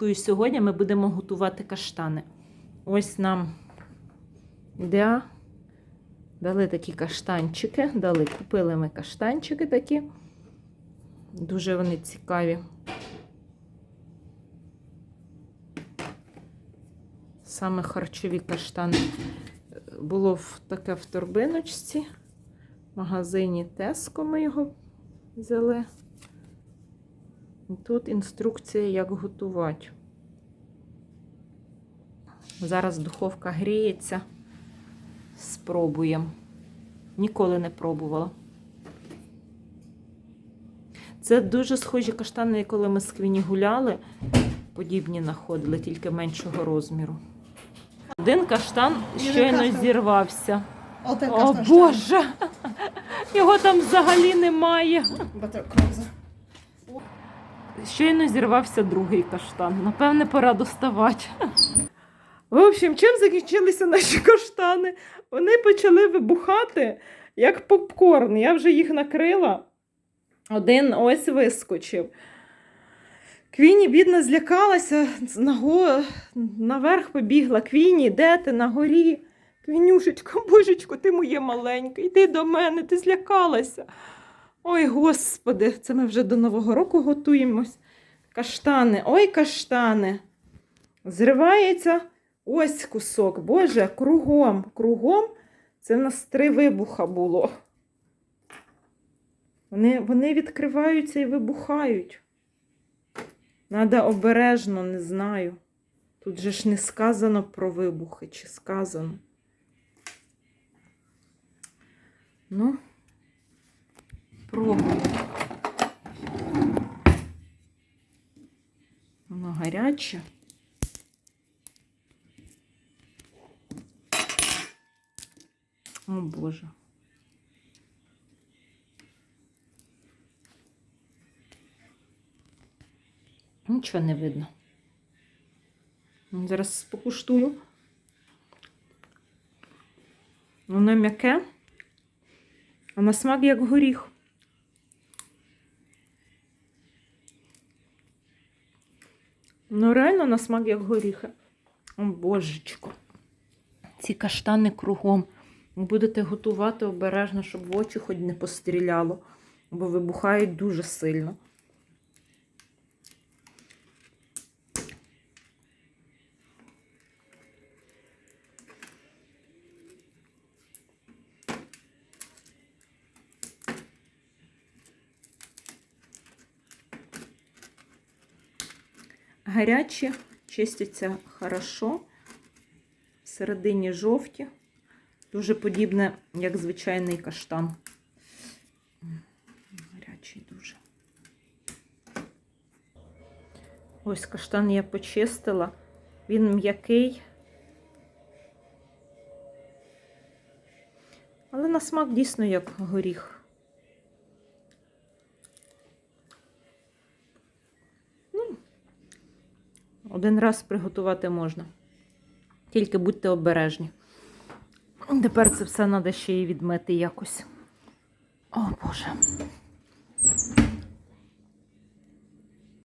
Яночкою сьогодні ми будемо готувати каштани. Ось нам для... дали такі каштанчики. Дали, купили ми каштанчики такі. Дуже вони цікаві. Саме харчові каштани. Було таке в торбиночці. В магазині Теско ми його взяли. Тут інструкція, як готувати. Зараз духовка гріється. Спробуємо. Ніколи не пробувала. Це дуже схожі каштани, коли ми з Квіні гуляли. Подібні знаходили, тільки меншого розміру. Один каштан Один щойно каштан. зірвався. О. Боже! Його там взагалі немає. Щойно зірвався другий каштан. Напевне, пора доставати. В общем, чим закінчилися наші каштани? Вони почали вибухати, як попкорн. Я вже їх накрила. Один ось вискочив. Квіні, бідна, злякалася, наго... наверх побігла. Квіні, де ти на горі? Квінюшечко, божечко, ти моє маленьке, йди до мене, ти злякалася. Ой, господи, це ми вже до Нового року готуємось. Каштани, ой, каштани. Зривається ось кусок. Боже, кругом, кругом. Це в нас три вибуха було. Вони, вони відкриваються і вибухають. Надо обережно, не знаю. Тут же ж не сказано про вибухи, чи сказано. Ну, пробую. Воно гаряче. О Боже. Нічого не видно. Зараз покуштую. Воно м'яке, а на смак як горіх. Ну, реально на смак як горіхи. О, божечко. Ці каштани кругом. Будете готувати обережно, щоб в очі хоч не постріляло, бо вибухають дуже сильно. Гарячі, чистяться хорошо. Всередині жовті. Дуже подібне, як звичайний каштан. Гарячий дуже. Ось каштан я почистила. Він м'який. Але на смак дійсно як горіх. Один раз приготувати можна. Тільки будьте обережні. Тепер це все треба ще і відмити якось. О, Боже.